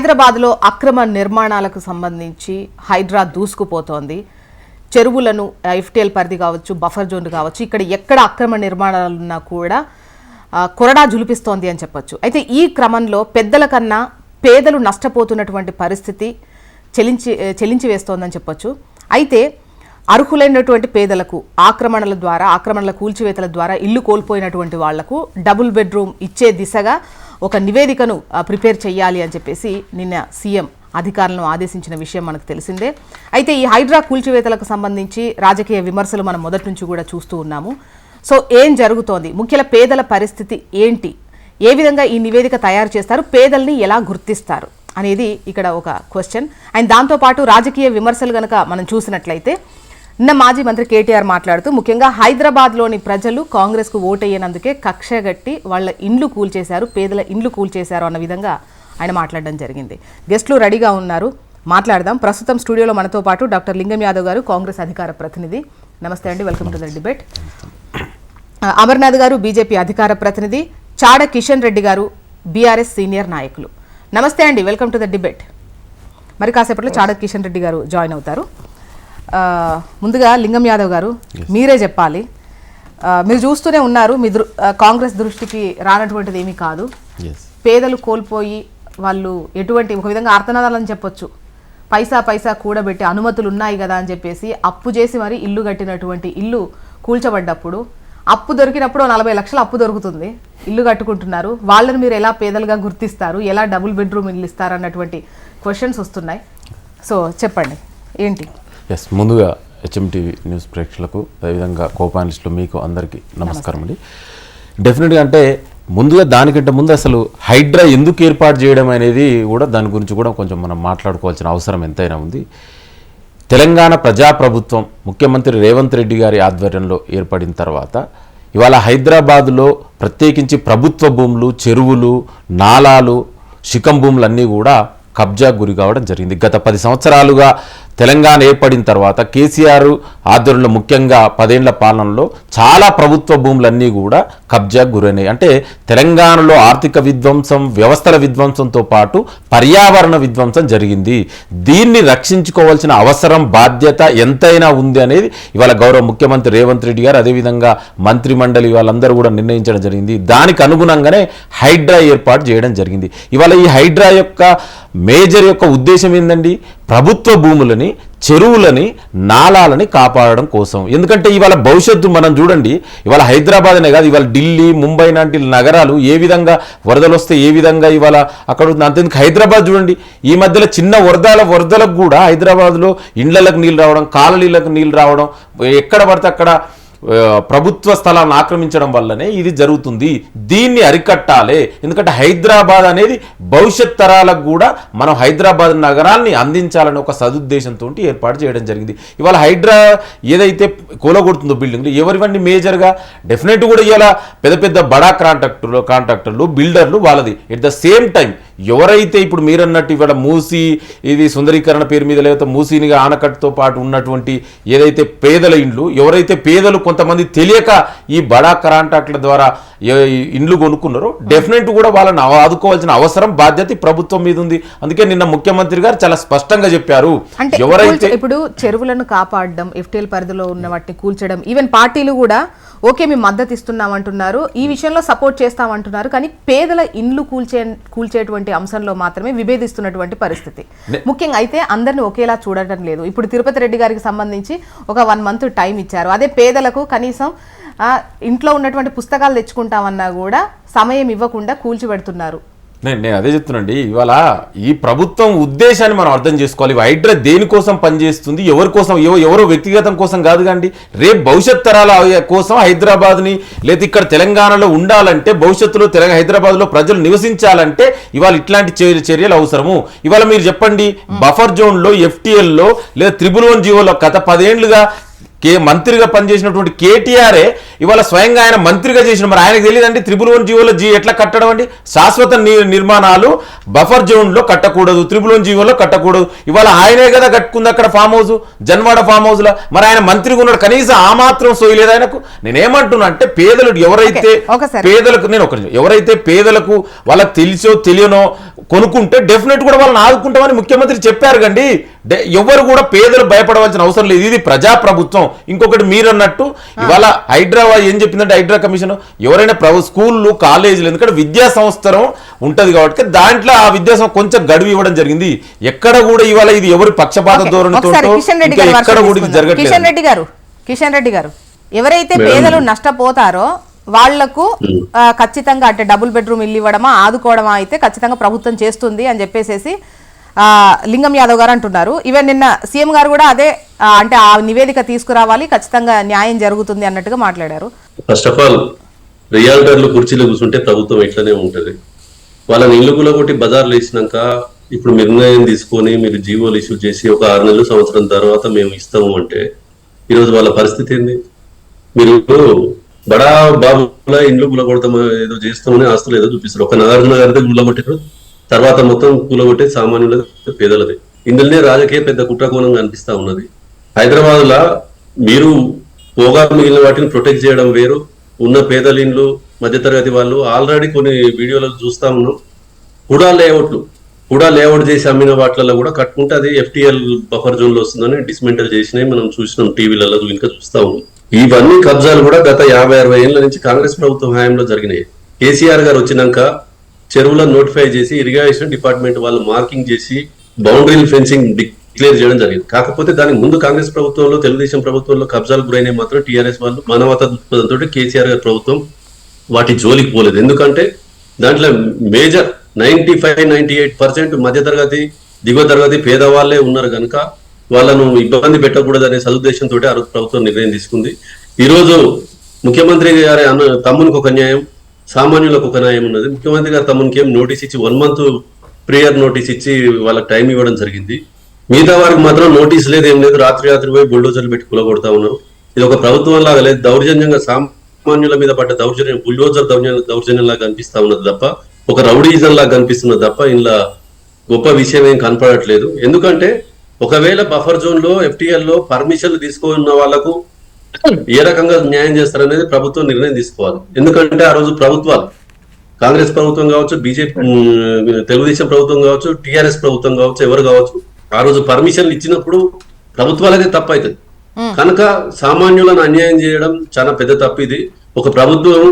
హైదరాబాద్లో అక్రమ నిర్మాణాలకు సంబంధించి హైడ్రా దూసుకుపోతోంది. చెరువులను ఎఫ్టీఎల్ పరిధి కావచ్చు బఫర్ జోన్ కావచ్చు ఇక్కడ ఎక్కడ అక్రమ నిర్మాణాలు ఉన్నా కూడా కొరడా జులిపిస్తోంది అని చెప్పొచ్చు. అయితే ఈ క్రమంలో పెద్దల కన్నా పేదలు నష్టపోతున్నటువంటి పరిస్థితి చెలించి చెలించి వేస్తోందని చెప్పొచ్చు. అయితే అర్హులైనటువంటి పేదలకు ఆక్రమణల ద్వారా ఆక్రమణల కూల్చివేతల ద్వారా ఇల్లు కోల్పోయినటువంటి వాళ్ళకు డబుల్ బెడ్రూమ్ ఇచ్చే దిశగా ఒక నివేదికను ప్రిపేర్ చేయాలి అని చెప్పేసి నిన్న సీఎం అధికారులను ఆదేశించిన విషయం మనకు తెలిసిందే. అయితే ఈ హైడ్రా కూల్చివేతలకు సంబంధించి రాజకీయ విమర్శలు మనం మొదటి నుంచి కూడా చూస్తూ ఉన్నాము. సో ఏం జరుగుతోంది? ముఖ్యల పేదల పరిస్థితి ఏంటి? ఏ విధంగా ఈ నివేదిక తయారు చేస్తారు? పేదల్ని ఎలా గుర్తిస్తారు? అనేది ఇక్కడ ఒక క్వశ్చన్. అండ్ దాంతోపాటు రాజకీయ విమర్శలు కనుక మనం చూసినట్లయితే నిన్న మాజీ మంత్రి కేటీఆర్ మాట్లాడుతూ ముఖ్యంగా హైదరాబాద్లోని ప్రజలు కాంగ్రెస్కు ఓటయ్యేనందుకే కక్షగట్టి వాళ్ళ ఇండ్లు కూల్చేశారు పేదల ఇండ్లు కూల్చేశారు అన్న విధంగా ఆయన మాట్లాడడం జరిగింది. గెస్ట్లు రెడీగా ఉన్నారు. మాట్లాడదాం. ప్రస్తుతం స్టూడియోలో మనతో పాటు డాక్టర్ లింగం యాదవ్ గారు కాంగ్రెస్ అధికార ప్రతినిధి. నమస్తే అండి. Welcome to the debate. Amarnath గారు బీజేపీ అధికార ప్రతినిధి. చాడ కిషన్ రెడ్డి గారు బీఆర్ఎస్ సీనియర్ నాయకులు. నమస్తే అండి. Welcome to the debate. మరి కాసేపట్లో చాడ కిషన్ రెడ్డి గారు జాయిన్ అవుతారు. ముందుగా లింగం యాదవ్ గారు మీరే చెప్పాలి. మీరు చూస్తూనే ఉన్నారు మీ దృ కాంగ్రెస్ దృష్టికి రానటువంటిది ఏమీ కాదు. పేదలు కోల్పోయి వాళ్ళు ఎటువంటి ఒక విధంగా ఆర్తనాదాలని చెప్పొచ్చు. పైసా పైసా కూడబెట్టి అనుమతులు ఉన్నాయి కదా అని చెప్పేసి అప్పు చేసి మరి ఇల్లు కట్టినటువంటి ఇల్లు కూల్చబడ్డప్పుడు అప్పు దొరికినప్పుడు నలభై లక్షలు అప్పు దొరుకుతుంది. ఇల్లు కట్టుకుంటున్నారు. వాళ్ళని మీరు ఎలా పేదలుగా గుర్తిస్తారు? ఎలా డబుల్ బెడ్రూమ్ ఇల్లు ఇస్తారు అన్నటువంటి క్వశ్చన్స్ వస్తున్నాయి. సో చెప్పండి. ఏంటి? ఎస్ ముందుగా హెచ్ఎంటీవీ న్యూస్ ప్రేక్షకులకు అదేవిధంగా కోపానిస్టులు మీకు అందరికీ నమస్కారం అండి. డెఫినెట్గా అంటే ముందుగా దానికంటే ముందు అసలు హైడ్రా ఎందుకు ఏర్పాటు చేయడం అనేది కూడా దాని గురించి కూడా కొంచెం మనం మాట్లాడుకోవాల్సిన అవసరం ఎంతైనా ఉంది. తెలంగాణ ప్రజాప్రభుత్వం ముఖ్యమంత్రి రేవంత్ రెడ్డి గారి ఆధ్వర్యంలో ఏర్పడిన తర్వాత ఇవాళ హైదరాబాదులో ప్రత్యేకించి ప్రభుత్వ భూములు చెరువులు నాలాలు శిఖం భూములన్నీ కూడా కబ్జా గురి కావడం జరిగింది. గత పది సంవత్సరాలుగా తెలంగాణ ఏర్పడిన తర్వాత కేసీఆర్ ఆధ్వర్యంలో ముఖ్యంగా పదేళ్ళ పాలనలో చాలా ప్రభుత్వ భూములన్నీ కూడా కబ్జా గురైనాయి. అంటే తెలంగాణలో ఆర్థిక విధ్వంసం వ్యవస్థల విధ్వంసంతో పాటు పర్యావరణ విధ్వంసం జరిగింది. దీన్ని రక్షించుకోవాల్సిన అవసరం బాధ్యత ఎంతైనా ఉంది అనేది ఇవాళ గౌరవ ముఖ్యమంత్రి రేవంత్ రెడ్డి గారు అదేవిధంగా మంత్రి మండలి వాళ్ళందరూ కూడా నిర్ణయించడం జరిగింది. దానికి అనుగుణంగానే హైడ్రా ఏర్పాటు చేయడం జరిగింది. ఇవాళ ఈ హైడ్రా యొక్క మేజర్ యొక్క ఉద్దేశం ఏంటండి ప్రభుత్వ భూములని చెరువులని నాలాలని కాపాడడం కోసం. ఎందుకంటే ఇవాళ భవిష్యత్తు మనం చూడండి ఇవాళ హైదరాబాద్ అనే కాదు ఇవాళ ఢిల్లీ ముంబై లాంటి నగరాలు ఏ విధంగా వరదలు వస్తే ఏ విధంగా ఇవాళ అక్కడ అంతేందుకు హైదరాబాద్ చూడండి ఈ మధ్యలో చిన్న వరదల వరదలకు కూడా హైదరాబాద్లో ఇండ్లకు నీళ్ళు రావడం కాలనీలకు నీళ్ళు రావడం ఎక్కడ పడితే అక్కడ ప్రభుత్వ స్థలాలను ఆక్రమించడం వల్లనే ఇది జరుగుతుంది. దీన్ని అరికట్టాలి. ఎందుకంటే హైదరాబాద్ అనేది భవిష్యత్ తరాలకు కూడా మనం హైదరాబాద్ నగరాన్ని అందించాలని ఒక సదుద్దేశంతో ఏర్పాటు చేయడం జరిగింది. ఇవాళ హైదరా ఏదైతే కూలగొడుతుందో బిల్డింగ్లు ఎవరివన్నీ మేజర్గా డెఫినెట్ కూడా ఇలా పెద్ద పెద్ద బడా కాంట్రాక్టర్లు కాంట్రాక్టర్లు బిల్డర్లు వాళ్ళది. ఎట్ ద సేమ్ టైం ఎవరైతే ఇప్పుడు మీరన్నట్టు ఇవాళ మూసి ఇది సుందరీకరణ పేరు మీద లేకపోతే మూసీనిగా ఆనకట్టుతో పాటు ఉన్నటువంటి ఏదైతే పేదల ఇండ్లు ఎవరైతే పేదలు కొంతమంది తెలియక ఈ బడా కరాంటాట్ల ద్వారా ఇండ్లు కొనుక్కున్నారో డెఫినెట్ కూడా వాళ్ళని ఆదుకోవాల్సిన అవసరం బాధ్యత ప్రభుత్వం మీద ఉంది. అందుకే నిన్న ముఖ్యమంత్రి గారు చాలా స్పష్టంగా చెప్పారు. ఎవరైతే ఇప్పుడు చెరువులను కాపాడడం ఎఫ్టీఎల్ పరిధిలో ఉన్న వాటిని కూల్చడం ఈవెన్ పార్టీలు కూడా ఓకే మేము మద్దతు ఇస్తున్నాం అంటున్నారు ఈ విషయంలో సపోర్ట్ చేస్తామంటున్నారు కానీ పేదల ఇండ్లు కూల్చే కూల్చేటువంటి అంశంలో మాత్రమే విభేదిస్తున్నటువంటి పరిస్థితి. ముఖ్యంగా అయితే అందరిని ఒకేలా చూడటం లేదు. ఇప్పుడు తిరుపతి రెడ్డి గారికి సంబంధించి ఒక వన్ మంత్ టైం ఇచ్చారు. అదే పేదలకు కనీసం ఇంట్లో ఉన్నటువంటి పుస్తకాలు తెచ్చుకుంటామన్నా కూడా సమయం ఇవ్వకుండా కూల్చిపెడుతున్నారు. నేను నేను అదే చెప్తున్నాండి. ఇవాళ ఈ ప్రభుత్వం ఉద్దేశాన్ని మనం అర్థం చేసుకోవాలి. హైడ్రా దేనికోసం పనిచేస్తుంది? ఎవరి కోసం? ఎవరో వ్యక్తిగతం కోసం కాదు కాండి. రేపు భవిష్యత్ తరాల కోసం హైదరాబాద్ని లేదా ఇక్కడ తెలంగాణలో ఉండాలంటే భవిష్యత్తులో తెలంగాణ హైదరాబాద్లో ప్రజలు నివసించాలంటే ఇవాళ ఇట్లాంటి చర్యలు అవసరము. ఇవాళ మీరు చెప్పండి బఫర్ జోన్లో ఎఫ్టీఎల్లో లేదా త్రిబుల్ వన్ జీవోలో గత పదేళ్ళుగా కే మంత్రిగా పనిచేసినటువంటి కేటీఆరే ఇవాళ స్వయంగా ఆయన మంత్రిగా చేసిన మరి ఆయనకు తెలియదండి. త్రిబుల్ వన్ జీవోలో జీ ఎట్లా కట్టడం అండి? శాశ్వత నిర్మాణాలు బఫర్ జోన్లో కట్టకూడదు త్రిబుల్ వన్ జీవోలో కట్టకూడదు. ఇవాళ ఆయనే కదా కట్టుకుంది అక్కడ ఫామ్ హౌస్ జన్వాడ ఫామ్ హౌస్లో. మరి ఆయన మంత్రిగా ఉన్నాడు. కనీసం ఆ మాత్రం సోయలేదు ఆయనకు. నేనేమంటున్నా అంటే పేదలు ఎవరైతే. పేదలకు నేను ఒక. ఎవరైతే పేదలకు వాళ్ళకి తెలిసో తెలియనో కొనుక్కుంటే డెఫినెట్ కూడా వాళ్ళని ఆదుకుంటామని ముఖ్యమంత్రి చెప్పారు కండి. ఎవరు కూడా పేదలు భయపడవలసిన అవసరం లేదు. ఇది ప్రజా ప్రభుత్వం ఇంకొకటి మీరు అన్నట్టు ఇవాళ హైదరాబాద్ ఏం చెప్పిందంటే హైడ్రా కమిషన్ ఎవరైనా ప్రభు స్కూళ్ళు కాలేజీలు ఎందుకంటే విద్యా సంస్థరం ఉంటది కాబట్టి దాంట్లో ఆ విద్యా కొంచెం గడువు ఇవ్వడం జరిగింది ఎక్కడ కూడా ఇవాళ ఇది ఎవరి పక్షపాత ధోరణితో ఒకసారి కిషన్ రెడ్డి గారి ఎక్కడ కూడా ఇది. కిషన్ రెడ్డి గారు కిషన్ రెడ్డి గారు ఎవరైతే. పేదలు నష్టపోతారో వాళ్ళకు ఖచ్చితంగా అంటే డబుల్ బెడ్రూమ్ ఇల్లు ఇవ్వడమా ఆదుకోవడమా అయితే ఖచ్చితంగా ప్రభుత్వం చేస్తుంది అని చెప్పేసేసి లింగం యాదవ్ గారు అంటున్నారు. ఈవెన్ నిన్న సీఎం గారు కూడా అదే అంటే ఆ నివేదిక తీసుకురావాలి ఖచ్చితంగా న్యాయం జరుగుతుంది అన్నట్టుగా మాట్లాడారు. ఫస్ట్ ఆఫ్ ఆల్ రియాల్టర్లు కుర్చీలో కూర్చుంటే ప్రభుత్వం ఎట్లనే ఉంటది. వాళ్ళని ఇల్లు కూలగొట్టి బజార్లు వేసినాక ఇప్పుడు నిర్ణయం తీసుకొని మీరు జీవోలు ఇష్యూ చేసి ఒక ఆరు నెలలు సంవత్సరం తర్వాత మేము ఇస్తాము అంటే ఈరోజు వాళ్ళ పరిస్థితి ఏంది? మీరు బడా బాబులా ఇండ్లు కూలగొడతాం ఏదో చేస్తామని ఆస్తులు ఏదో చూపిస్తారు ఒక నాగార్జున గారితో కూలగొట్టారు తర్వాత మొత్తం కూలగొట్టే సామాన్యులది పేదలది. ఇందులోనే రాజకీయ పెద్ద కుట్రకోణం అనిపిస్తా ఉన్నది. హైదరాబాద్ లా మీరు పోగా మిగిలిన వాటిని ప్రొటెక్ట్ చేయడం వేరు. ఉన్న పేదలిండ్లు మధ్యతరగతి వాళ్ళు ఆల్రెడీ కొన్ని వీడియోలు చూస్తా ఉన్నాం. హుడా లేఅవుట్లు హుడా లేఅవుట్ చేసి అమ్మిన వాటిలలో కూడా కట్టుకుంటే అది ఎఫ్టీఎల్ బఫర్ జోన్లో వస్తుందని డిస్మెంటల్ చేసినవి మనం చూసినాం టీవీలలో ఇంకా చూస్తా ఉన్నాం. ఇవన్నీ కబ్జాలు కూడా గత యాభై అరవై ఏళ్ళ నుంచి కాంగ్రెస్ ప్రభుత్వం హయాంలో జరిగినాయి. కేసీఆర్ గారు వచ్చినాక చెరువులను నోటిఫై చేసి ఇరిగేషన్ డిపార్ట్మెంట్ వాళ్ళు మార్కింగ్ చేసి బౌండరీ ఫెన్సింగ్ డిక్లేర్ చేయడం జరిగింది. కాకపోతే దానికి ముందు కాంగ్రెస్ ప్రభుత్వంలో తెలుగుదేశం ప్రభుత్వంలో కబ్జాలు గురైనవి మాత్రం టీఆర్ఎస్ వాళ్ళు మానవతా దృక్పథంతో కేసీఆర్ గారి ప్రభుత్వం వాటి జోలికి పోలేదు. ఎందుకంటే దాంట్లో major ninety five ninety eight percent మధ్యతరగతి దిగువ తరగతి పేదవాళ్ళే ఉన్నారు కనుక వాళ్ళను ఇబ్బంది పెట్టకూడదు అనే సదుద్దేశంతో ఆ ప్రభుత్వం నిర్ణయం తీసుకుంది. ఈరోజు ముఖ్యమంత్రి గారి అన్న తమ్మునికి ఒక న్యాయం సామాన్యులకు ఒక న్యాయం ఉన్నది. ముఖ్యమంత్రి గారు తమకి ఏం నోటీస్ ఇచ్చి వన్ మంత్ ప్రియర్ నోటీస్ ఇచ్చి వాళ్ళకి టైం ఇవ్వడం జరిగింది. మిగతా వారికి మాత్రం నోటీస్ లేదు ఏం లేదు. రాత్రి రాత్రి పోయి బుల్డోజర్లు పెట్టి కులగొడతా ఉన్నారు. ఇది ఒక ప్రభుత్వం లాగా లేదు. దౌర్జన్యంగా సామాన్యుల మీద పడ్డ దౌర్జన్యం బుల్డోజర్ దౌర్జన్యం దౌర్జన్యం లాగా కనిపిస్తా ఉన్నది తప్ప ఒక రౌడీజం లాగా కనిపిస్తున్నది తప్ప ఇందులో గొప్ప విషయం ఏం కనపడట్లేదు. ఎందుకంటే ఒకవేళ బఫర్ జోన్లో ఎఫ్టిఎల్లో పర్మిషన్లు తీసుకున్న వాళ్ళకు ఏ రకంగా న్యాయం చేస్తారనేది ప్రభుత్వం నిర్ణయం తీసుకోవాలి. ఎందుకంటే ఆ రోజు ప్రభుత్వాలు కాంగ్రెస్ ప్రభుత్వం కావచ్చు బీజేపీ తెలుగుదేశం ప్రభుత్వం కావచ్చు టిఆర్ఎస్ ప్రభుత్వం కావచ్చు ఎవరు కావచ్చు ఆ రోజు పర్మిషన్లు ఇచ్చినప్పుడు ప్రభుత్వాలదే తప్పు అవుతుంది కనుక సామాన్యులను అన్యాయం చేయడం చాలా పెద్ద తప్పు ఇది. ఒక ప్రభుత్వం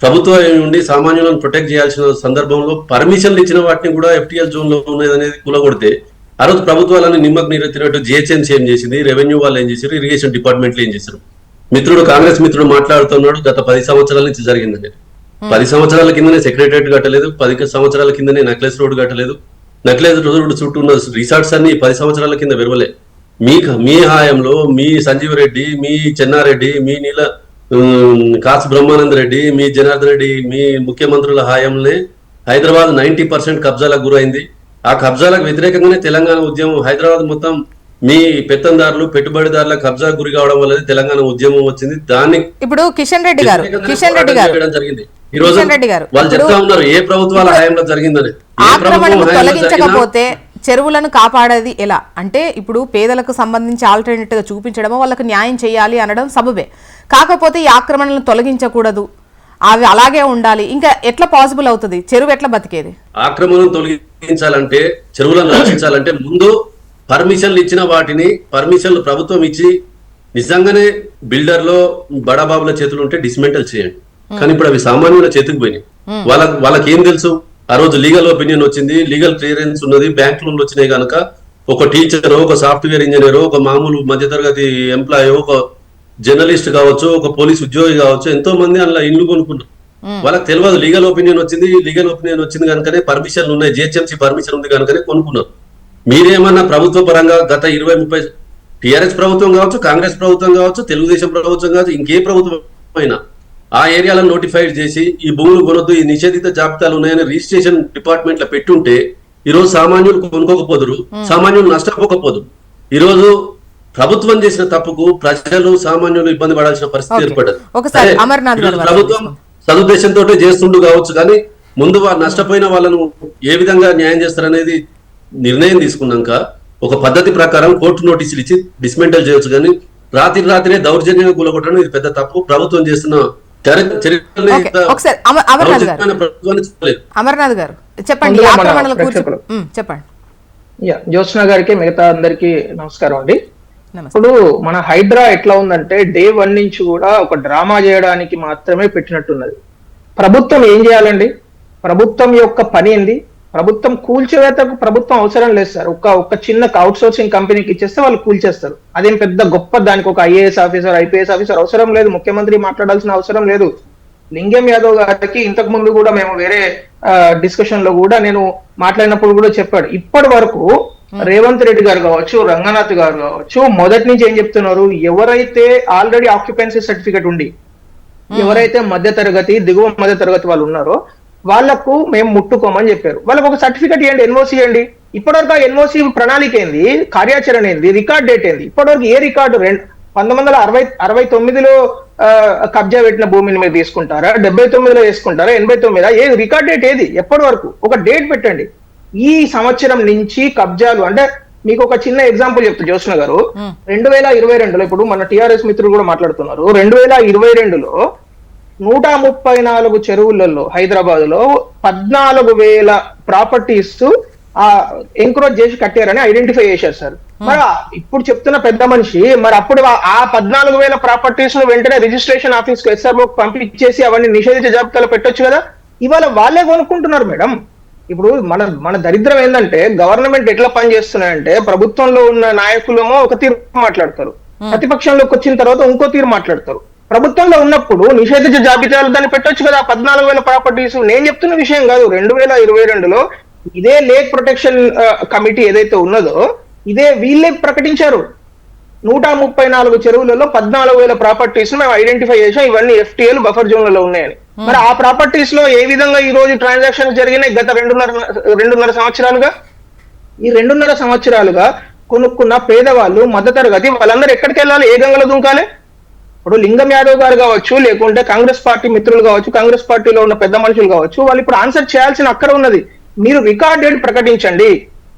ప్రభుత్వం ఉండి సామాన్యులను ప్రొటెక్ట్ చేయాల్సిన సందర్భంలో పర్మిషన్లు ఇచ్చిన వాటిని కూడా ఎఫ్టీఎల్ జోన్లో ఉన్నది అనేది కూలగొడితే ఆ రోజు ప్రభుత్వాలను నిమ్మకు నీరెత్తినట్టు జిహెచ్ఎంసీ ఏం చేసింది రెవెన్యూ వాళ్ళు ఏం చేశారు ఇరిగేషన్ డిపార్ట్మెంట్లు ఏం చేశారు మిత్రుడు కాంగ్రెస్ మిత్రుడు మాట్లాడుతున్నాడు. గత పది సంవత్సరాల నుంచి జరిగిందని పది సంవత్సరాల కిందనే సెక్రటరియట్ కట్టలేదు. పది సంవత్సరాల కిందనే నక్లెస్ రోడ్ కట్టలేదు. నక్లెస్ రోడ్ చుట్టూ ఉన్న రిసార్ట్స్ అన్ని పది సంవత్సరాల కింద విరవలే. మీ మీ హాయంలో మీ సంజీవ్ రెడ్డి మీ చెన్నారెడ్డి మీ నీల కాస్ కాసు బ్రహ్మానంద రెడ్డి మీ జనార్దన్ రెడ్డి మీ ముఖ్యమంత్రుల హాయంలోనే హైదరాబాద్ నైన్టీ పర్సెంట్ కబ్జాలకు గురైంది. ఆ కబ్జాలకు వ్యతిరేకంగానే తెలంగాణ ఉద్యమం హైదరాబాద్ మొత్తం మీ పెత్తందారులు పెట్టుబడిదారుల కబ్జా గురి కావడం వల్ల తెలంగాణ ఉద్యమం వచ్చింది. దాన్ని ఇప్పుడు కిషన్ రెడ్డి గారు కిషన్ రెడ్డి గారు జరిగింది. ఈ రోజు వాళ్ళు చెప్తా ఉన్నారు ఏ ప్రభుత్వాల హయాంలో జరిగిందని. ఆక్రమణను తొలగించకపోతే చెరువులను కాపాడేది ఎలా? అంటే ఇప్పుడు పేదలకు సంబంధించి ఆల్టర్నేట్గా చూపించడమో వాళ్ళకు న్యాయం చేయాలి అనడం సబబే. కాకపోతే ఈ ఆక్రమణలను తొలగించకూడదు. అవి అలాగే ఉండాలి. ఇంకా ఎట్లా పాసిబుల్ అవుతుంది? చెరువు ఎట్లా బతికేది? ఆక్రమణను తొలగించాలంటే చెరువులను రక్షించాలంటే ముందు పర్మిషన్లు ఇచ్చిన వాటిని పర్మిషన్లు ప్రభుత్వం ఇచ్చి నిజంగానే బిల్డర్లో బడాబాబుల చేతులు ఉంటే డిస్మెంటల్ చేయండి. కానీ ఇప్పుడు అవి సామాన్యుల చేతికి పోయినాయి. వాళ్ళ వాళ్ళకి ఏం తెలుసు? ఆ రోజు లీగల్ ఒపీనియన్ వచ్చింది. లీగల్ క్లియరెన్స్ ఉన్నది. బ్యాంక్ లోన్లు వచ్చినాయి కనుక ఒక టీచర్ ఒక సాఫ్ట్వేర్ ఇంజనీర్ ఒక మామూలు మధ్యతరగతి ఎంప్లాయ్ ఒక జర్నలిస్ట్ కావచ్చు ఒక పోలీస్ ఉద్యోగి కావచ్చు ఎంతో మంది అందులో ఇల్లు కొనుక్కున్నారు. వాళ్ళకి తెలియదు. లీగల్ ఒపీనియన్ వచ్చింది. లీగల్ ఒపీనియన్ వచ్చింది కనుకనే పర్మిషన్ ఉన్నాయి. జిహెచ్ఎంసీ పర్మిషన్ ఉంది కనుకనే కొనుక్కున్నారు. మీరేమన్నా ప్రభుత్వ పరంగా గత ఇరవై ముప్పై టిఆర్ఎస్ ప్రభుత్వం కావచ్చు కాంగ్రెస్ ప్రభుత్వం కావచ్చు తెలుగుదేశం ప్రభుత్వం కావచ్చు ఇంకే ప్రభుత్వం అయినా ఆ ఏరియాలను నోటిఫైడ్ చేసి ఈ భూములు కొనొద్దు ఈ నిషేధిత జాబితాలు ఉన్నాయని రిజిస్ట్రేషన్ డిపార్ట్మెంట్లో పెట్టుంటే ఈ రోజు సామాన్యులు కొనుక్కోకపోదురు సామాన్యులు నష్టపోకపోదురు. ఈ రోజు ప్రభుత్వం చేసిన తప్పుకు ప్రజలు సామాన్యులు ఇబ్బంది పడాల్సిన పరిస్థితి. ఏర్పడదు ఈరోజు ప్రభుత్వం సదుద్దేశంతో చేస్తుండు కావచ్చు కానీ ముందు నష్టపోయిన వాళ్ళను ఏ విధంగా న్యాయం చేస్తారనేది నిర్ణయం తీసుకున్నాక ఒక పద్ధతి ప్రకారం కోర్టు నోటీసులు ఇచ్చి డిస్మెంటల్ చేయొచ్చు కానీ రాత్రి రాత్రే దౌర్జన్యంగా కూలగొట్టడం ఇది పెద్ద తప్పు. ప్రభుత్వం చేస్తున్న అమర్నాథ్ గారు. చెప్పండి చెప్పండి. యా జ్యోత్స్న గారికి మిగతా అందరికి నమస్కారం అండి. ఇప్పుడు మన హైడ్రా ఎట్లా ఉందంటే డే వన్ నుంచి కూడా ఒక డ్రామా చేయడానికి మాత్రమే పెట్టినట్టున్నది. ప్రభుత్వం ఏం చేయాలండి? ప్రభుత్వం యొక్క పని ఏంది? ప్రభుత్వం కూల్చివేతకు ప్రభుత్వం అవసరం లేదు సార్. ఒక ఒక చిన్న అవుట్ సోర్సింగ్ కంపెనీకి ఇచ్చేస్తే వాళ్ళు కూల్చేస్తారు. అదేం పెద్ద గొప్ప దానికి ఒక ఐఏఎస్ ఆఫీసర్ ఐపీఎస్ ఆఫీసర్ అవసరం లేదు. ముఖ్యమంత్రి మాట్లాడాల్సిన అవసరం లేదు. లింగం యాదవ్ గారికి ఇంతకు ముందు కూడా మేము వేరే డిస్కషన్లో కూడా నేను మాట్లాడినప్పుడు కూడా చెప్పాడు. ఇప్పటి వరకు రేవంత్ రెడ్డి గారు కావచ్చు రంగనాథ్ గారు కావచ్చు మొదటి నుంచి ఏం చెప్తున్నారు? ఎవరైతే ఆల్రెడీ ఆక్యుపెన్సీ సర్టిఫికెట్ ఉండి ఎవరైతే మధ్య తరగతి దిగువ మధ్య తరగతి వాళ్ళు ఉన్నారో వాళ్ళకు మేము ముట్టుకోమని చెప్పారు. వాళ్ళకు ఒక సర్టిఫికెట్ ఇవ్వండి ఎన్ఓసి ఇవ్వండి. ఇప్పటివరకు ఆ ఎన్ఓసి ప్రణాళిక ఏంది? కార్యాచరణ ఏంది? రికార్డ్ డేట్ ఏంది? ఇప్పటివరకు ఏ రికార్డు రెండు పంతొమ్మిది వందల అరవై అరవై తొమ్మిదిలో కబ్జా పెట్టిన భూమిని మీరు తీసుకుంటారా? డెబ్బై తొమ్మిదిలో వేసుకుంటారా? ఎనభై తొమ్మిదా ఏ రికార్డ్ డేట్ ఏది? ఎప్పటి వరకు ఒక డేట్ పెట్టండి. ఈ సంవత్సరం నుంచి కబ్జాలు అంటే మీకు ఒక చిన్న ఎగ్జాంపుల్ చెప్తా జ్యోత్స్న గారు. రెండు వేల ఇరవై రెండులో ఇప్పుడు మన టిఆర్ఎస్ మిత్రులు కూడా మాట్లాడుతున్నారు. రెండు వేల ఇరవై రెండులో నూట ముప్పై నాలుగు చెరువులలో హైదరాబాద్లో పద్నాలుగు వేల ప్రాపర్టీస్ ఆ ఎంక్రోచ్ చేసి కట్టారని ఐడెంటిఫై చేశారు సార్. మరి ఆ- ఇప్పుడు చెప్తున్న పెద్ద మనిషి మరి అప్పుడు ఆ- ఆ పద్నాలుగు వేల ప్రాపర్టీస్ను వెంటనే రిజిస్ట్రేషన్ ఆఫీస్కు ఎస్ఆర్ఓ పంపించేసి అవన్నీ నిషేధించే జాబితాలో పెట్టొచ్చు కదా? ఇవాళ వాళ్ళే కొనుక్కుంటున్నారు మేడం. ఇప్పుడు మన మన దరిద్రం ఏంటంటే గవర్నమెంట్ ఎట్లా పనిచేస్తున్నాయంటే ప్రభుత్వంలో ఉన్న నాయకులేమో ఒక తీరు మాట్లాడతారు. ప్రతిపక్షంలోకి వచ్చిన తర్వాత ఇంకో తీరు మాట్లాడతారు. ప్రభుత్వంలో ఉన్నప్పుడు నిషేధించ జాబితాలు దాన్ని పెట్టొచ్చు కదా. పద్నాలుగు వేల ప్రాపర్టీస్. నేను చెప్తున్న విషయం కాదు. రెండు వేల ఇరవై రెండులో ఇదే లేక్ ప్రొటెక్షన్ కమిటీ ఏదైతే ఉన్నదో ఇదే వీళ్ళే ప్రకటించారు. నూట ముప్పై నాలుగు చెరువులలో పద్నాలుగు వేల ప్రాపర్టీస్ మేము ఐడెంటిఫై చేసాం ఇవన్నీ ఎఫ్టీఎల్ బఫర్ జోన్లలో ఉన్నాయని. మరి ఆ ప్రాపర్టీస్లో ఏ విధంగా ఈ రోజు ట్రాన్సాక్షన్ జరిగినాయి గత రెండున్నర రెండున్నర సంవత్సరాలుగా? ఈ రెండున్నర సంవత్సరాలుగా కొనుక్కున్న పేదవాళ్ళు మధ్యతరగతి వాళ్ళందరూ ఎక్కడికి వెళ్ళాలి? ఏ గంగలో దుంకాలి? ఇప్పుడు లింగం యాదవ్ గారు కావచ్చు లేకుంటే కాంగ్రెస్ పార్టీ మిత్రులు కావచ్చు కాంగ్రెస్ పార్టీలో ఉన్న పెద్ద మనుషులు కావచ్చు వాళ్ళు ఇప్పుడు ఆన్సర్ చేయాల్సిన అక్కడ ఉన్నది. మీరు రికార్డ్ డేట్ ప్రకటించండి.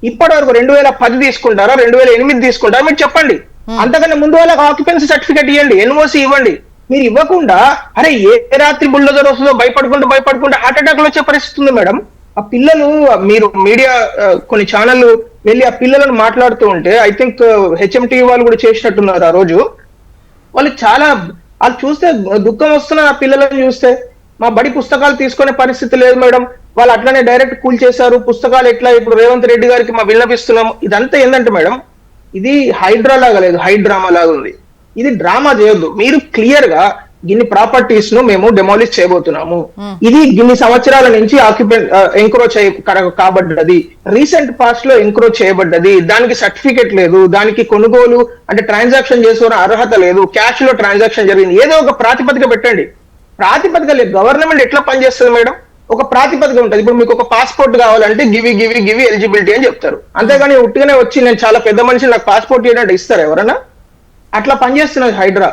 ఇప్పటి వరకు రెండు వేల పది తీసుకుంటారా రెండు వేల ఎనిమిది తీసుకుంటారా మీరు చెప్పండి. అంతకన్నా ముందు వాళ్ళకి ఆక్యుపెన్సీ సర్టిఫికేట్ ఇవ్వండి ఎన్ఓసి ఇవ్వండి. మీరు ఇవ్వకుండా అరే ఏ రాత్రి బుల్డోజర్ వస్తుందో భయపడుకుంటూ భయపడుకుంటూ హార్ట్ అటాక్ వచ్చే పరిస్థితి ఉంది మేడం. ఆ పిల్లలు మీరు మీడియా కొన్ని ఛానళ్ళు వెళ్ళి ఆ పిల్లలను మాట్లాడుతూ ఉంటే ఐ థింక్ హెచ్ఎంటీవీ వాళ్ళు కూడా చేసినట్టున్నారు ఆ రోజు. వాళ్ళు చాలా వాళ్ళు చూస్తే దుఃఖం వస్తున్న ఆ పిల్లలను చూస్తే. మా బడి పుస్తకాలు తీసుకునే పరిస్థితి లేదు మేడం. వాళ్ళు అట్లనే డైరెక్ట్ కూల్ చేశారు. పుస్తకాలు ఎట్లా? ఇప్పుడు రేవంత్ రెడ్డి గారికి మా విన్నపిస్తున్నాం ఇదంతా ఏంటంటే మేడం ఇది హైడ్రా లాగా లేదు హైడ్రామా లాగా ఉంది. ఇది డ్రామా చేయొద్దు. మీరు క్లియర్గా గిన్ని ప్రాపర్టీస్ను మేము డెమాలిష్ చేయబోతున్నాము. ఇది గిన్ని సంవత్సరాల నుంచి ఆక్యుపెంట్ ఎంక్రోచ్ కాబడ్డది. రీసెంట్ పాస్ట్లో ఎంక్రోచ్ చేయబడ్డది. దానికి సర్టిఫికెట్ లేదు. దానికి కొనుగోలు అంటే ట్రాన్సాక్షన్ చేసుకునే అర్హత లేదు. క్యాష్లో ట్రాన్సాక్షన్ జరిగింది. ఏదో ఒక ప్రాతిపదిక పెట్టండి. ప్రాతిపదిక లేదు. గవర్నమెంట్ ఎట్లా పనిచేస్తుంది మేడం? ఒక ప్రాతిపదిక ఉంటుంది. ఇప్పుడు మీకు ఒక పాస్పోర్ట్ కావాలంటే గివి గివి గివి ఎలిజిబిలిటీ అని చెప్తారు. అంతేగాని ఉట్టిగానే వచ్చి నేను చాలా పెద్ద మనిషి నాకు పాస్పోర్ట్ ఇవ్వడానికి ఇస్తారు ఎవరన్నా? అట్లా పనిచేస్తున్నది హైడ్రా.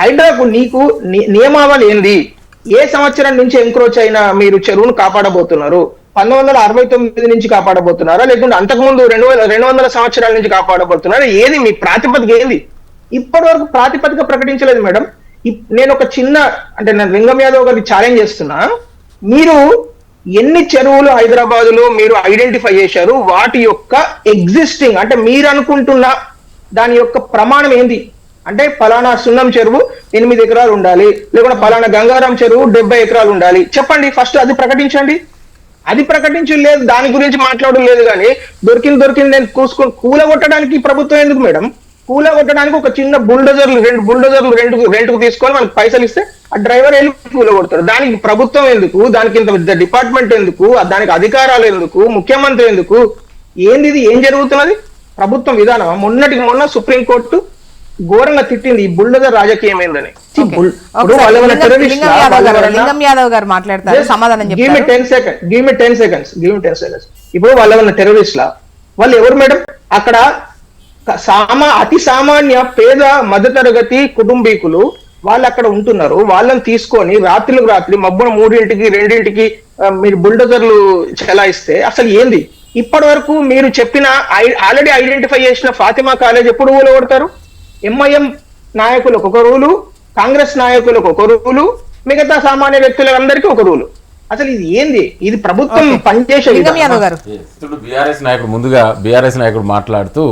హైడ్రాకు నీకు ని- నియమావళి ఏంది? ఏ సంవత్సరం నుంచి ఎంక్రోచ్ అయిన మీరు చెరువును కాపాడబోతున్నారు? పంతొమ్మిది వందల అరవై తొమ్మిది నుంచి కాపాడబోతున్నారా? లేకుంటే అంతకుముందు రెండు వేల రెండు వందల సంవత్సరాల నుంచి కాపాడబోతున్నారా? ఏది మీ ప్రాతిపదిక ఏంది? ఇప్పటి వరకు ప్రాతిపదిక ప్రకటించలేదు మేడం. ఇప్- నేను ఒక చిన్న అంటే నేను లింగం యాదవ్ గారికి ఛాలెంజ్ చేస్తున్నా. మీరు ఎన్ని చెరువులు హైదరాబాద్లో మీరు ఐడెంటిఫై చేశారు? వాటి యొక్క ఎగ్జిస్టింగ్ అంటే మీరు అనుకుంటున్న దాని యొక్క ప్రమాణం ఏంది? అంటే పలానా సున్నం చెరువు ఎనిమిది ఎకరాలు ఉండాలి లేకుంటే ఫలానా గంగారాం చెరువు డెబ్బై ఎకరాలు ఉండాలి. చెప్పండి ఫస్ట్ అది ప్రకటించండి. అది ప్రకటించి లేదు దాని గురించి మాట్లాడడం లేదు కానీ దొరికింది దొరికింది నేను కూసుకొని కూలగొట్టడానికి ప్రభుత్వం ఎందుకు మేడం? కూలగొట్టడానికి ఒక చిన్న బుల్డోజర్లు రెండు బుల్డోజర్లు రెండు రెంట్కు తీసుకొని మనకి పైసలు ఇస్తే ఆ డ్రైవర్ వెళ్ళి కూలగొడతారు దానికి ప్రభుత్వం ఎందుకు? దానికి ఇంత పెద్ద డిపార్ట్మెంట్ ఎందుకు? దానికి అధికారాలు ఎందుకు? ముఖ్యమంత్రి ఎందుకు? ఏంది ఇది? ఏం జరుగుతున్నది? ప్రభుత్వం విధానం మొన్నటికి మొన్న సుప్రీంకోర్టు ఘోరంగా తిట్టింది ఈ బుల్డోజర్ రాజకీయం ఏందని లింగం-? యాదవ్ గారు మాట్లాడతారు సమాధానం give me ten second give me ten seconds give me ten seconds ఇప్పుడు వాళ్ళు ఏమన్నా టెర్రరిస్ట్ లా. వాళ్ళు ఎవరు మేడం? అక్కడ సామా అతి సామాన్య పేద మధ్యతరగతి కుటుంబీకులు వాళ్ళు అక్కడ ఉంటున్నారు. వాళ్ళని తీసుకొని రాత్రులకు రాత్రి మబ్బున మూడింటికి రెండింటికి మీరు బుల్డోజర్లు చెలాయిస్తే అసలు ఏంది? ఇప్పటి వరకు మీరు చెప్పిన ఆల్రెడీ ఐడెంటిఫై చేసిన ఫాతిమా కాలేజ్ ఎప్పుడు ఊలగొడతారు ఎంఐఎం నాయకులకు ఒక రూలు కాంగ్రెస్ నాయకులకు ఒక రూలు మిగతా సామాన్య వ్యక్తులందరికీ ఒక రూలు. అసలు ఇది ఏంది? ఇది ప్రభుత్వం పనిచేసే బీఆర్ఎస్ నాయకుడు ముందుగా బీఆర్ఎస్ నాయకుడు మాట్లాడుతూ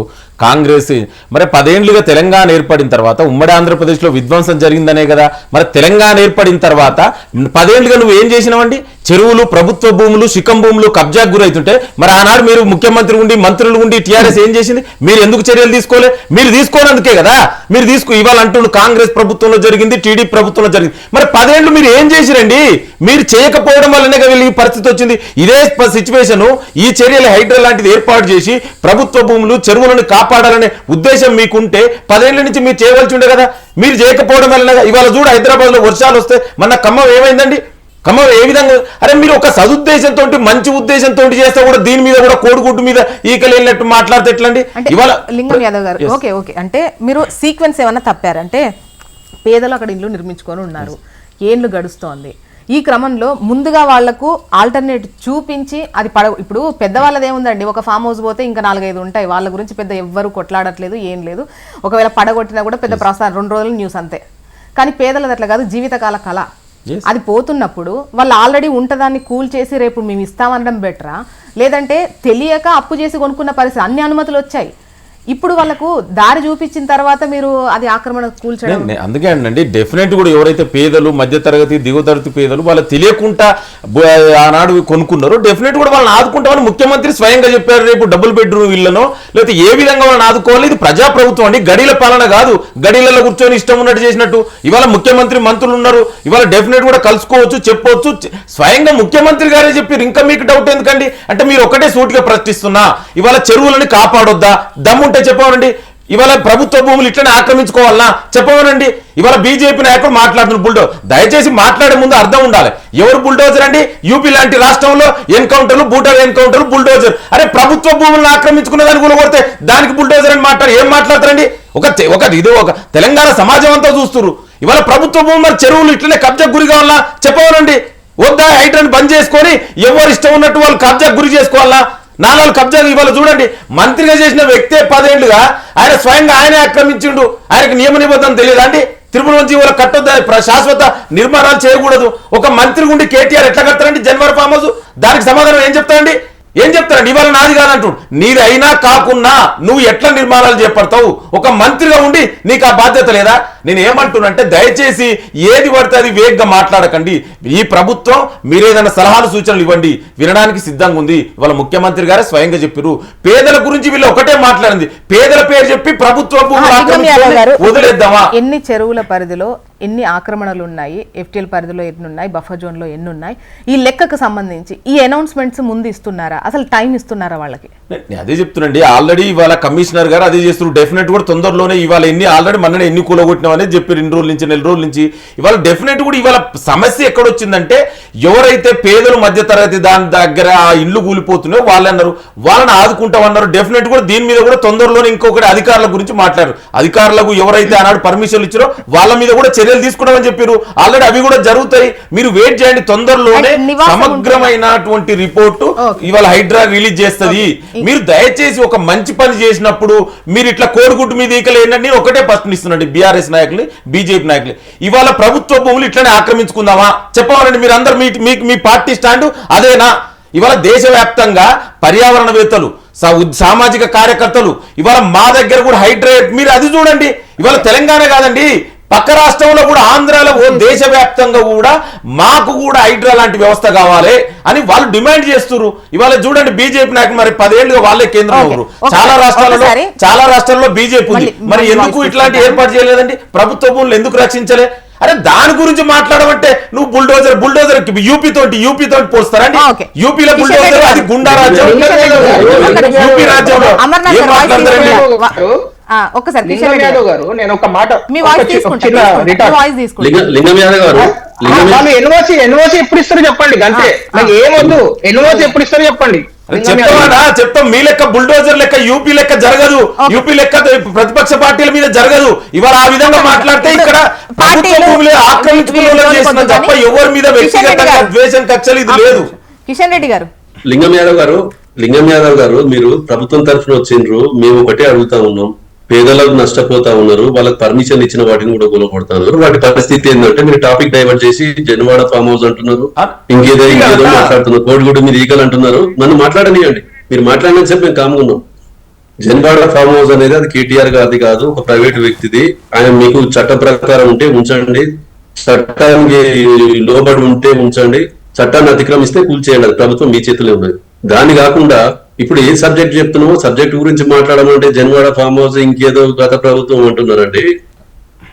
కాంగ్రెస్ మరి పదేండ్లుగా తెలంగాణ ఏర్పడిన తర్వాత ఉమ్మడి ఆంధ్రప్రదేశ్లో విధ్వంసం జరిగిందనే కదా. మరి తెలంగాణ ఏర్పడిన తర్వాత పదేండ్లుగా నువ్వు ఏం చేసినావండి? చెరువులు ప్రభుత్వ భూములు శిఖం భూములు కబ్జాకు గురైతుంటే మరి ఆనాడు మీరు ముఖ్యమంత్రి ఉండి మంత్రులు ఉండి టీఆర్ఎస్ ఏం చేసింది? మీరు ఎందుకు చర్యలు తీసుకోలే? మీరు తీసుకోనందుకే కదా. మీరు తీసుకో ఇవాళ అంటుండు కాంగ్రెస్ ప్రభుత్వంలో జరిగింది టీడీపీ ప్రభుత్వంలో జరిగింది. మరి పదేండ్లు మీరు ఏం చేసిరండి? మీరు చేయకపోవడం వల్లనే కదా ఈ పరిస్థితి వచ్చింది. ఇదే సిచ్యువేషన్ ఈ చర్యలు హైడ్రా లాంటిది ఏర్పాటు చేసి ప్రభుత్వ భూములు చెరువులను కాపాడాలనే ఉద్దేశం మీకుంటే పదేళ్ళ నుంచి మీరు చేయవలసి ఉండే కదా. మీరు చేయకపోవడం వల్లనే ఇవాళ చూడు హైదరాబాద్లో వర్షాలు వస్తే మన ఖమ్మం ఏమైందండి? ఖమ్మం ఏ విధంగా? అరే మీరు ఒక సదుద్దేశంతో మంచి ఉద్దేశంతో చేస్తే కూడా దీని మీద కూడా కోడిగుడ్డు మీద ఈకలు వెళ్ళినట్టు మాట్లాడితే ఎట్లండి? అంటే ఇవాళ లింగం యాదవ్ గారు ఓకే ఓకే. అంటే మీరు సీక్వెన్స్ ఏమన్నా తప్పారంటే పేదలు అక్కడ ఇల్లు నిర్మించుకొని ఉన్నారు. ఏండ్లు గడుస్తోంది. ఈ క్రమంలో ముందుగా వాళ్ళకు ఆల్టర్నేట్ చూపించి అది పడ ఇప్పుడు పెద్దవాళ్ళది ఏముందండి? ఒక ఫామ్ హౌస్ పోతే ఇంకా నాలుగైదు ఉంటాయి. వాళ్ళ గురించి పెద్ద ఎవ్వరు కొట్లాడట్లేదు ఏం లేదు. ఒకవేళ పడగొట్టినా కూడా పెద్ద ప్రసారం రెండు రోజులు న్యూస్ అంతే. కానీ పేదలది అట్లా కాదు జీవితకాల కళ. అది పోతున్నప్పుడు వాళ్ళు ఆల్రెడీ ఉంటదాన్ని కూల్ చేసి రేపు మేము ఇస్తామనడం బెటరా? లేదంటే తెలియక అప్పు చేసి కొనుక్కున్న పరిస్థితి అన్ని అనుమతులు వచ్చాయి. ఇప్పుడు వాళ్ళకు దారి చూపించిన తర్వాత మీరు అది ఆక్రమణ కూల్చడం? అందుకే అండి డెఫినెట్ కూడా ఎవరైతే పేదలు మధ్యతరగతి దిగువ తరగతి పేదలు వాళ్ళు తెలియకుండా ఆనాడు కొనుక్కున్నారో డెఫినెట్ కూడా వాళ్ళని ఆదుకుంటామని ముఖ్యమంత్రి స్వయంగా చెప్పారు రేపు డబుల్ బెడ్రూమ్ ఇళ్ళను లేకపోతే ఏ విధంగా వాళ్ళని ఆదుకోవాలి? ఇది ప్రజాప్రభుత్వం అండి గడిల పాలన కాదు. గడిలలో కూర్చొని ఇష్టం ఉన్నట్టు చేసినట్టు. ఇవాళ ముఖ్యమంత్రి మంత్రులు ఉన్నారు ఇవాళ డెఫినెట్ కూడా కలుసుకోవచ్చు చెప్పవచ్చు స్వయంగా ముఖ్యమంత్రి గారే చెప్పారు ఇంకా మీకు డౌట్ ఎందుకండి? అంటే మీరు ఒకటే సూటిగా ప్రశ్నిస్తున్నా ఇవాళ చెరువులని కాపాడొద్దా? ఉంటే చెప్పవనండి ఇవాళ ప్రభుత్వ భూములు ఇట్లనే ఆక్రమించుకోవాలనా? చెప్పవనండి ఇవాళ బీజేపీ నాయకుడు మాట్లాడుతున్న బుల్డో దయచేసి మాట్లాడే ముందు అర్థం ఉండాలి. ఎవరు బుల్డోజర్ అండి? యూపీ లాంటి రాష్ట్రంలో ఎన్కౌంటర్లు బూటర్ ఎన్కౌంటర్లు బుల్డోజర్. అరే ప్రభుత్వ భూములను ఆక్రమించుకునే దానికి కొడితే దానికి బుల్డోజర్ అని మాట్లాడు ఏం మాట్లాడతారండి? ఒక ఒక ఇది ఒక తెలంగాణ సమాజం అంతా చూస్తున్నారు ఇవాళ ప్రభుత్వ భూములు చెరువులు ఇట్లనే కబ్జా గురి కావాలా చెప్పవనండి వద్దా హైడ్రన్ బంద్ చేసుకొని ఎవరు ఇష్టం ఉన్నట్టు వాళ్ళు కబ్జా గురి చేసుకోవాలా నాలుగు కబ్జాలు ఇవాళ చూడండి. మంత్రిగా చేసిన వ్యక్తే పదేళ్ళుగా ఆయన స్వయంగా ఆయనే ఆక్రమించిండు. ఆయనకు నియమ నిబంధన తెలియదు అండి? తిరుమల నుంచి ఇవాళ కట్టొద్దు శాశ్వత నిర్మాణాలు చేయకూడదు. ఒక మంత్రి ఉండి కేటీఆర్ ఎట్లా కడతారండి? జనవరి ఫామ్ హౌస్. దానికి సమాధానం ఏం చెప్తారండి? ఏం చెప్తారండి ఇవాళ నాది కాదంటుండు. నీది అయినా కాకున్నా నువ్వు ఎట్లా నిర్మాణాలు చేపడతావు? ఒక మంత్రిగా ఉండి నీకు ఆ బాధ్యత లేదా? నేను ఏమంటున్నంటే దయచేసి ఏది పడితే అది వేగ్గా మాట్లాడకండి. ఈ ప్రభుత్వం మీరు ఏదైనా సలహాలు సూచనలు ఇవ్వండి. వినడానికి సిద్ధంగా ఉంది. ఇవాళ ముఖ్యమంత్రి గారే స్వయంగా చెప్పారు పేదల గురించి వీళ్ళు ఒకటే మాట్లాడింది. పేదల పేరు చెప్పి ప్రభుత్వ వదిలేద్దామా? ఎన్ని చెరువుల పరిధిలో ఎన్ని ఆక్రమణలు ఉన్నాయి ఎఫ్టిఎల్ పరిధిలో ఎన్ని ఉన్నాయి బఫర్ జోన్లో ఎన్ని ఉన్నాయి ఈ లెక్కకు సంబంధించి ఈ అనౌన్స్మెంట్స్ ముందు ఇస్తున్నారా? అసలు టైం ఇస్తున్నారా వాళ్ళకి? అదే చెప్తున్నాండి ఆల్రెడీ ఇవాళ కమిషనర్ గారు అదే చేస్తున్నారు. డెఫినెట్ కూడా తొందరలోనే ఇవాళ ఎన్ని ఆల్రెడీ మన ఎన్ని కూలగొట్టినాం అనేది చెప్పారు రెండు రోజుల నుంచి నెల రోజుల నుంచి ఇవాళ డెఫినెట్ కూడా ఇవాళ సమస్య ఎక్కడొచ్చిందంటే ఎవరైతే పేదలు మధ్య తరగతి దాని దగ్గర ఆ ఇల్లు కూలిపోతున్నాయో వాళ్ళు అన్నారు. వాళ్ళని ఆదుకుంటామన్నారు. డెఫినెట్ కూడా దీని మీద కూడా తొందరలోనే ఇంకొకటి అధికారుల గురించి మాట్లాడారు. అధికారులకు ఎవరైతే ఆనాడు పర్మిషన్లు ఇచ్చారో వాళ్ళ మీద కూడా చర్యలు తీసుకుంటామని చెప్పారు. ఆల్రెడీ అవి కూడా జరుగుతాయి. మీరు వెయిట్ చేయండి తొందరలోనే సమగ్రమైనటువంటి రిపోర్టు. ఇవాళ హైడ్రా రిలీజ్ చేస్తది. మీరు దయచేసి ఒక మంచి పని చేసినప్పుడు మీరు ఇట్లా కోడిగుడ్డు మీద ఈకలు ఏంటంటే నేను ఒకటే ప్రశ్నిస్తున్నాండి బీఆర్ఎస్ నాయకులు బీజేపీ నాయకులు. ఇవాళ ప్రభుత్వ భూములు ఇట్లనే ఆక్రమించుకుందామా? చెప్పవాలండి మీరు అందరు మీ మీ- పార్టీ స్టాండ్ అదేనా? ఇవాళ దేశవ్యాప్తంగా పర్యావరణవేత్తలు సామాజిక కార్యకర్తలు ఇవాళ మా దగ్గర కూడా హైడ్రేట్ మీరు అది చూడండి. ఇవాళ తెలంగాణ కాదండి. పక్క రాష్ట్రంలో కూడా ఆంధ్రాలో ఓ దేశవ్యాప్తంగా కూడా మాకు కూడా హైడ్రా లాంటి వ్యవస్థ కావాలి అని వాళ్ళు డిమాండ్ చేస్తున్నారు ఇవాళ చూడండి బీజేపీ నాయకులు మరి పదేళ్ళుగా వాళ్ళే కేంద్రం. చాలా రాష్ట్రాలలో చాలా రాష్ట్రాల్లో బీజేపీ ఉంది. మరి ఎందుకు ఇట్లాంటి. ఏర్పాటు చేయలేదండి? ప్రభుత్వ భూములు ఎందుకు రక్షించలే? అరే దాని గురించి మాట్లాడమంటే నువ్వు బుల్డోజర్ బుల్డోజర్ యూపీ తోటి యూపీ తోటి పోస్తారండి. యూపీలో బుల్డోజర్ అది. గుండా రాజ్యం. యూపీ రాజ్యంలో ఏం మాట్లాడతారండి? కిషన్ యాదవ్ గారు. నేను ఒక మాట మీ వాయిస్ వాయిస్ లింగ యాదవ్ గారు వాళ్ళు ఎన్ఓసి ఎన్ఓసి ఎప్పుడు ఇస్తారో చెప్పండి అంతే ఆ, నాకు ఏమొద్దు ఎన్ఓసి ఎప్పుడు ఇస్తారో చెప్పండి. చెప్తాం. మీ లెక్క బుల్డోజర్ లెక్క యూపీ లెక్క జరగదు. యూపీ లెక్క ప్రతిపక్ష పార్టీల మీద జరగదు. ఇవాళ ఆ విధంగా మాట్లాడితే ఇక్కడ ప్రభుత్వ పార్టీలు భూములు ఆక్రమించుకున్న చేసిన తప్ప ఎవరి మీద వ్యక్తిగతంగా ద్వేషం కక్షలు ఇది లేదు. కిషన్ రెడ్డి గారు. లింగం యాదవ్ గారు లింగం యాదవ్ గారు మీరు ప్రభుత్వం తరఫున వచ్చిండ్రు. మేము ఒకటే అడుగుతా ఉన్నాం. పేదలకు నష్టపోతా ఉన్నారు వాళ్ళకి పర్మిషన్ ఇచ్చిన వాటిని కూడా కూలగొడతా ఉన్నారు. వాటి పరిస్థితి ఏంటంటే మీరు టాపిక్ డైవర్ట్ చేసి జనవాడ ఫామ్ హౌస్ అంటున్నారు ఇంకేదో ఇంకేదో మాట్లాడుతున్నారు కోడిగుడ్డు మీరు ఈగలు అంటున్నారు. నన్ను మాట్లాడనియండి. మీరు మాట్లాడిన చెప్పి మేము కాముకున్నాం జన్వాడ ఫామ్ హౌస్ అనేది అది కేటీఆర్ గారిది కాదు ఒక ప్రైవేట్ వ్యక్తిది. ఆయన మీకు చట్ట ప్రకారం ఉంటే ఉంచండి. చట్టానికి లోబడి ఉంటే ఉంచండి. చట్టాన్ని అతిక్రమిస్తే కూల్చేయండి. అది ప్రభుత్వం మీ చేతిలో ఉన్నది. దాని కాకుండా ఇప్పుడు ఏ సబ్జెక్ట్ చెప్తున్నామో సబ్జెక్ట్ గురించి మాట్లాడమంటే జన్వాడ ఫామ్ హౌస్ ఇంకేదో గత ప్రభుత్వం అంటున్నారండి.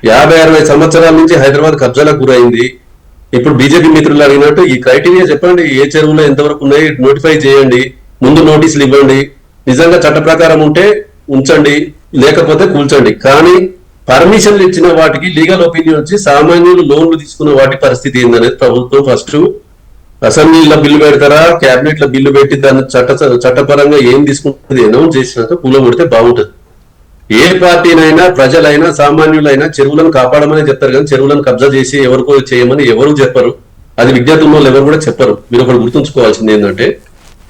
యాభై అరవై సంవత్సరాల నుంచి హైదరాబాద్ కబ్జాలకు గురైంది. ఇప్పుడు బీజేపీ మిత్రులు అడిగినట్టు ఈ క్రైటీరియా చెప్పండి ఏ చెరువులో ఎంతవరకు ఉన్నాయి నోటిఫై చేయండి ముందు నోటీసులు ఇవ్వండి. నిజంగా చట్ట ప్రకారం ఉంటే ఉంచండి లేకపోతే కూల్చండి. కానీ పర్మిషన్లు ఇచ్చిన వాటికి లీగల్ ఒపీనియన్ వచ్చి సామాన్యులు లోన్లు తీసుకున్న వాటి పరిస్థితి ఏందనేది ప్రభుత్వం ఫస్ట్ అసెంబ్లీలో బిల్లు పెడతారా? క్యాబినెట్లో బిల్లు పెట్టి దాన్ని చట్ట చట్టపరంగా ఏం తీసుకుంటుంది అనౌన్స్ చేసినాక కూలోపుడితే బాగుంటుంది. ఏ పార్టీనైనా ప్రజలైనా సామాన్యులైనా చెరువులను కాపాడమని చెప్తారు కానీ చెరువులను కబ్జా చేసి ఎవరికో చేయమని ఎవరు చెప్పరు. అది విద్యార్థుల వాళ్ళు ఎవరు కూడా చెప్పరు. మీరు ఒకటి గుర్తుంచుకోవాల్సింది ఏంటంటే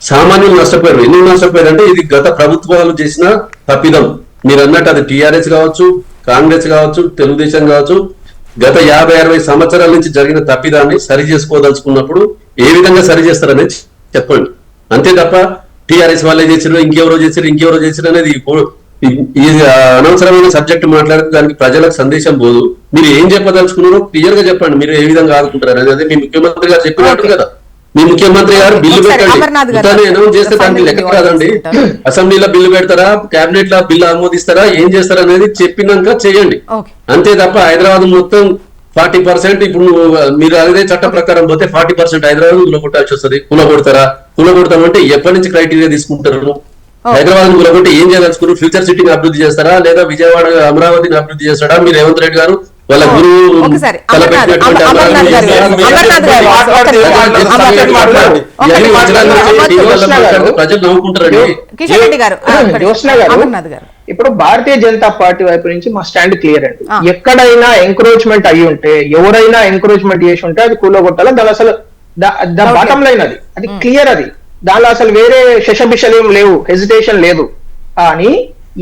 సామాన్యులు నష్టపోయారు. ఎందుకు నష్టపోయారు అంటే ఇది గత ప్రభుత్వాలు చేసిన తప్పిదం. మీరు అన్నట్టు అది టీఆర్ఎస్ కావచ్చు కాంగ్రెస్ కావచ్చు తెలుగుదేశం కావచ్చు గత యాభై అరవై సంవత్సరాల నుంచి జరిగిన తప్పిదాన్ని సరి చేసుకోదలుచుకున్నప్పుడు ఏ విధంగా సరి చేస్తారనేది చెప్పండి. అంతే తప్ప టిఆర్ఎస్ వాళ్ళే చేసారు ఇంకెవరో చేసారు ఇంకెవరో చేసారు అనేది అనవసరమైన సబ్జెక్ట్ మాట్లాడితే దానికి ప్రజలకు సందేశం పోదు. మీరు ఏం చెప్పదలుచుకున్నారో క్లియర్గా చెప్పండి. మీరు ఏ విధంగా ఆదుకుంటారు అనేది మీ ముఖ్యమంత్రి గారు చెప్పినట్టు కదా. మీ ముఖ్యమంత్రి గారు బిల్లు పెట్టండి. ఉత్తరాన్ని అనౌన్స్ చేస్తే దానికి లెక్క కాదండి. అసెంబ్లీలో బిల్లు పెడతారా? కేబినెట్లో బిల్లు ఆమోదిస్తారా? ఏం చేస్తారా అనేది చెప్పినాక చేయండి. అంతే తప్ప హైదరాబాద్ మొత్తం ఫార్టీ పర్సెంట్ ఇప్పుడు నువ్వు, మీరు అదే చట్ట ప్రకారం పోతే ఫార్టీ పర్సెంట్ హైదరాబాద్ కూలగొట్టాల్సి వస్తుంది. కూలగొడతారా కూలగొడతామంటే ఎప్పటి నుంచి క్రైటీరియా తీసుకుంటారు హైదరాబాద్ కూలగొట్టి ఏం చేయదలుచుకున్నారు ఫ్యూచర్ సిటీని అభివృద్ధి చేస్తారా? లేదా విజయవాడ అమరావతిని అభివృద్ధి చేస్తాడా? మీరు రేవంత్ రెడ్డి గారు వాళ్ళ గురువు చేస్తారా? ప్రజలు నవ్వుకుంటారండి. ఇప్పుడు భారతీయ జనతా పార్టీ వైపు నుంచి మా స్టాండ్ క్లియర్ అండి. ఎక్కడైనా ఎంకరేజ్మెంట్ అయ్యి ఉంటే ఎవరైనా ఎంకరేజ్మెంట్ చేసి ఉంటే అది కూలగొట్టాలి? దాని అసలు ద బాటం లైన్ అది. అది క్లియర్ అది. దానిలో అసలు వేరే శశబిషలు ఏం లేవు హెజిటేషన్ లేదు. కానీ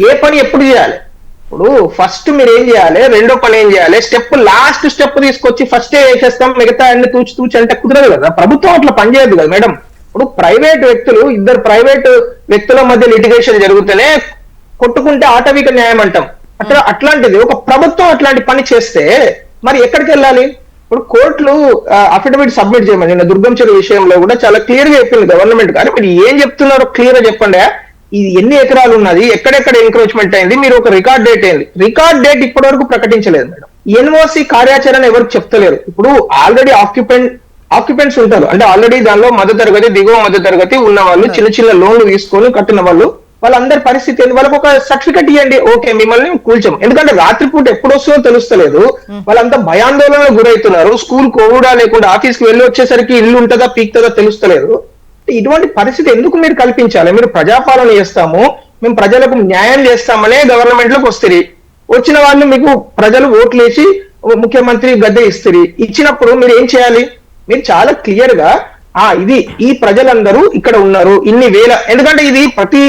ఏ పని ఎప్పుడు చేయాలి? ఇప్పుడు ఫస్ట్ మీరు ఏం చేయాలి? రెండో పని ఏం చేయాలి? స్టెప్ లాస్ట్ స్టెప్ తీసుకొచ్చి ఫస్ట్ వేసేస్తాం మిగతా అన్ని తూచి తూచి అంటే కుదరదు కదా. ప్రభుత్వం అట్లా పనిచేయదు కదా మేడం. ఇప్పుడు ప్రైవేట్ వ్యక్తులు ఇద్దరు ప్రైవేట్ వ్యక్తుల మధ్య లిటిగేషన్ జరుగుతూనే కొట్టుకుంటే ఆటవిక న్యాయం అంటాం. అట్లా అట్లాంటిది ఒక ప్రభుత్వం అట్లాంటి పని చేస్తే మరి ఎక్కడికి వెళ్ళాలి? ఇప్పుడు కోర్టులు అఫిడవిట్ సబ్మిట్ చేయమని నిన్న దుర్గం చెరువు విషయంలో కూడా చాలా క్లియర్గా చెప్పింది గవర్నమెంట్ కానీ మీరు ఏం చెప్తున్నారో క్లియర్గా చెప్పండి. ఇది ఎన్ని ఎకరాలు ఉన్నది? ఎక్కడెక్కడ ఎంక్రోచ్మెంట్ అయింది? మీరు ఒక రికార్డ్ డేట్ అయింది రికార్డ్ డేట్ ఇప్పటి వరకు ప్రకటించలేదు మేడం. ఎన్ఓసి కార్యాచరణ ఎవరికి చెప్తలేరు ఇప్పుడు ఆల్రెడీ ఆక్యుపెంట్ ఆక్యుపెంట్స్ ఉంటారు. అంటే ఆల్రెడీ దానిలో మధ్య తరగతి దిగువ మధ్య తరగతి ఉన్న వాళ్ళు చిన్న చిన్న లోన్లు తీసుకొని కట్టిన వాళ్ళు వాళ్ళందరి పరిస్థితి ఏంది? వాళ్ళకి ఒక సర్టిఫికెట్ ఇవ్వండి ఓకే మిమ్మల్ని కూల్చాం. ఎందుకంటే రాత్రిపూట ఎప్పుడు వస్తుందో తెలుస్తలేదు వాళ్ళంతా భయాందోళన గురవుతున్నారు స్కూల్ కోవిడా లేకుండా ఆఫీస్కి వెళ్ళి వచ్చేసరికి ఇల్లు ఉంటుందా పీక్తుందా తెలుస్తలేదు. ఇటువంటి పరిస్థితి ఎందుకు మీరు కల్పించాలి? మీరు ప్రజాపాలన చేస్తాము. మేము ప్రజలకు న్యాయం చేస్తామనే గవర్నమెంట్లోకి వస్తుంది. వచ్చిన వాళ్ళు మీకు ప్రజలు ఓట్లు వేసి ముఖ్యమంత్రి గద్దె ఇస్తారు ఇచ్చినప్పుడు మీరు ఏం చేయాలి? మీరు చాలా క్లియర్గా ఆ ఇది ఈ ప్రజలందరూ ఇక్కడ ఉన్నారు ఇన్ని వేల ఎందుకంటే ఇది ప్రతి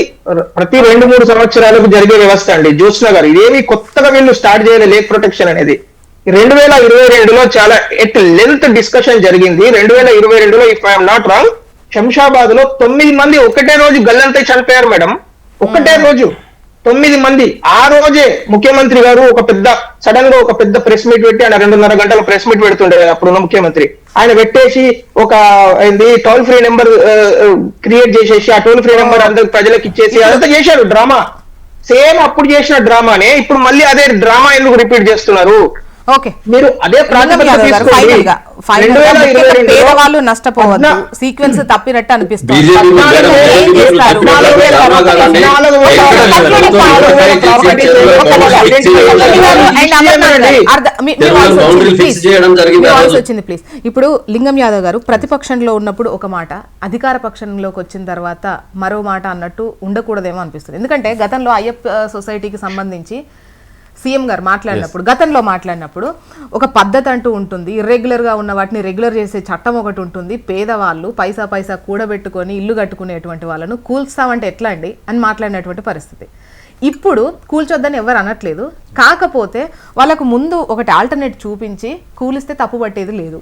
ప్రతి రెండు మూడు సంవత్సరాలకు జరిగే వ్యవస్థ అండి. జ్యోత్స్న గారు ఇదేమి కొత్తగా వీళ్ళు స్టార్ట్ చేయలేదు లేక్ ప్రొటెక్షన్ అనేది. రెండు వేల ఇరవై రెండులో చాలా ఎట్ లెంత్ డిస్కషన్ జరిగింది. రెండు వేల ఇరవై రెండులో ఇఫ్ ఐఎమ్ నాట్ రాంగ్ శంషాబాద్లో తొమ్మిది మంది ఒకటే రోజు గల్లంతై చనిపోయారు మేడం. ఒకటే రోజు. తొమ్మిది మంది. ఆ రోజే ముఖ్యమంత్రి గారు ఒక పెద్ద సడన్గా ఒక పెద్ద ప్రెస్ మీట్ పెట్టి ఆయన రెండున్నర గంటల ప్రెస్ మీట్ పెడుతుండే అప్పుడున్న ముఖ్యమంత్రి. ఆయన పెట్టేసి ఒక ఏంది టోల్ ఫ్రీ నెంబర్ క్రియేట్ చేసేసి ఆ టోల్ ఫ్రీ నెంబర్ అందరు ప్రజలకు ఇచ్చేసి అదంతా చేశారు డ్రామా. సేమ్ అప్పుడు చేసిన డ్రామానే ఇప్పుడు మళ్ళీ అదే డ్రామా ఎందుకు రిపీట్ చేస్తున్నారు? మీరు అదే పేదవాళ్ళు నష్టపోవద్దు. సీక్వెన్స్ తప్పినట్టు అనిపిస్తుంది. ప్లీజ్ ఇప్పుడు లింగం యాదవ్ గారు ప్రతిపక్షంలో ఉన్నప్పుడు ఒక మాట అధికార పక్షంలోకి వచ్చిన తర్వాత మరో మాట అన్నట్టు ఉండకూడదేమో అనిపిస్తుంది. ఎందుకంటే గతంలో అయ్యప్ప సొసైటీకి సంబంధించి సీఎం గారు మాట్లాడినప్పుడు గతంలో మాట్లాడినప్పుడు ఒక పద్ధతి అంటూ ఉంటుంది. ఇర్రెగ్యులర్గా ఉన్న వాటిని రెగ్యులర్ చేసే చట్టం ఒకటి ఉంటుంది. పేదవాళ్ళు పైసా పైసా కూడబెట్టుకొని ఇల్లు కట్టుకునేటువంటి వాళ్ళను కూల్స్తామంటే ఎట్లా అండి? అని మాట్లాడినటువంటి పరిస్థితి. ఇప్పుడు కూల్చొద్దని ఎవరు అనట్లేదు. కాకపోతే వాళ్ళకు ముందు ఒకటి ఆల్టర్నేట్ చూపించి కూలిస్తే తప్పు పట్టేది లేదు.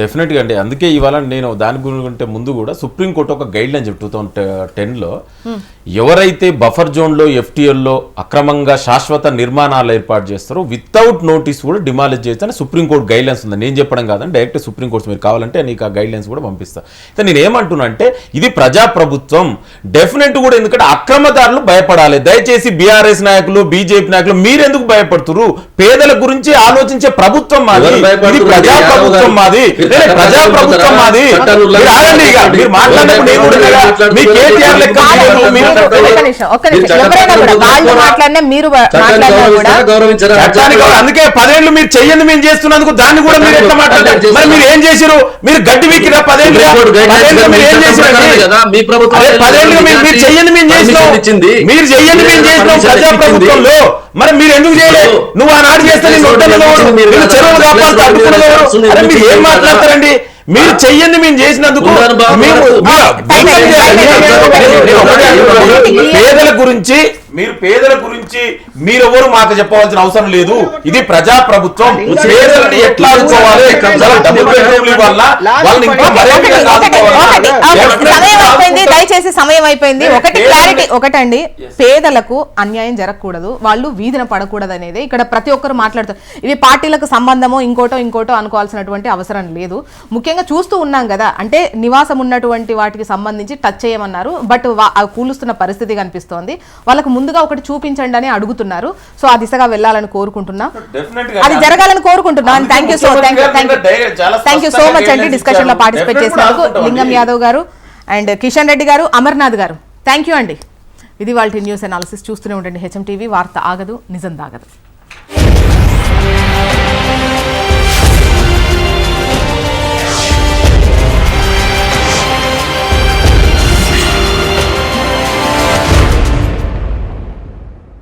డెఫినెట్గా అండి. అందుకే ఇవాళ నేను దాని గురించి ముందు కూడా సుప్రీంకోర్టు ఒక గైడ్ లైన్ చెప్పి టూ థౌసండ్ టెన్లో ఎవరైతే బఫర్ జోన్లో ఎఫ్టీఎల్లో అక్రమంగా శాశ్వత నిర్మాణాలు ఏర్పాటు చేస్తారో వితౌట్ నోటీస్ కూడా డిమాలిజ్ అని సుప్రీంకోర్టు గైడ్ లైన్స్ ఉంది. నేను చెప్పడం కాదని డైరెక్ట్ సుప్రీంకోర్టు మీరు కావాలంటే నీకు ఆ గైడ్ లైన్స్ కూడా పంపిస్తా. అయితే నేను ఏమంటున్నా అంటే ఇది ప్రజాప్రభుత్వం. డెఫినెట్ కూడా ఎందుకంటే అక్రమదారులు భయపడాలి. దయచేసి బీఆర్ఎస్ నాయకులు బీజేపీ నాయకులు మీరెందుకు భయపడుతున్నారు పేదల గురించి ఆలోచించే ప్రభుత్వం మాది? ప్రజాప్రభుత్వం మాది. ప్రజాప్రభుత్వం మాది. ఆగండి ఇక. మీరు మాట్లాడినప్పుడు నేను కూడా మీ కేటీఆర్ లెక్క అందుకే పదేళ్ళు మీరు చెయ్యండి మేము చేస్తున్నందుకు దాన్ని కూడా మీరు ఎట్లా మాట్లాడారు మరి మీరు ఏం చేశారు మీరు గడ్డి వీకిరా పదేళ్ళు మీరు ఏం చేశారు ప్రకారమే కదా, మీ ప్రభుత్వం అదే పదేళ్ళు మీరు మీరు చెయ్యండి మేము చేసినాం. మీరు చెయ్యండి మేము చేసినాం ప్రజాప్రభుత్వంలో. మరి మీరు ఎందుకు చేయలేదు నువ్వు ఆనాడు చేస్తే మీరు చెరువులు కాపాడుతూ ఏం. మాట్లాడతారండి? మీరు చెయ్యండి మేము చేసినందుకు. పేదల గురించి మీరు పేదల గురించి మీరెవరు మాకు చెప్పవలసిన అవసరం లేదు. ఇది ప్రజా ప్రభుత్వం పేదలని ఎట్లా ఆదుకోవాలి? చాలా డబుల్ బెడ్రూమ్లు ఇవ్వాలా? వాళ్ళని ఇంకా మరే దయచేసి సమయం అయిపోయింది. ఒకటి క్లారిటీ ఒకటండి. పేదలకు అన్యాయం జరగకూడదు. వాళ్ళు వీధిన పడకూడదు అనేది ఇక్కడ ప్రతి ఒక్కరు మాట్లాడుతారు ఇవి పార్టీలకు సంబంధమో ఇంకోటో ఇంకోటో అనుకోవాల్సినటువంటి అవసరం లేదు. ముఖ్యంగా చూస్తూ ఉన్నాం కదా. అంటే నివాసం ఉన్నటువంటి వాటికి సంబంధించి టచ్ చేయమన్నారు. బట్ కూలుస్తున్న పరిస్థితి కనిపిస్తోంది. వాళ్ళకు ముందుగా ఒకటి చూపించండి అని అడుగుతున్నారు. సో ఆ దిశగా వెళ్ళాలని కోరుకుంటున్నాం. అది జరగాలని కోరుకుంటున్నాను అందుకే thank you so thank you thank you so much అండి. డిస్కషన్లో. పార్టిసిపేట్ చేసినందుకు. లింగం యాదవ్ గారు అండ్ కిషన్ రెడ్డి గారు అమర్నాథ్ గారు. థ్యాంక్ యూ అండి. ఇది వాళ్ళ న్యూస్ అనాలిసిస్ చూస్తూనే ఉండండి. హెచ్ఎం టీవీ వార్త ఆగదు నిజం దాగదు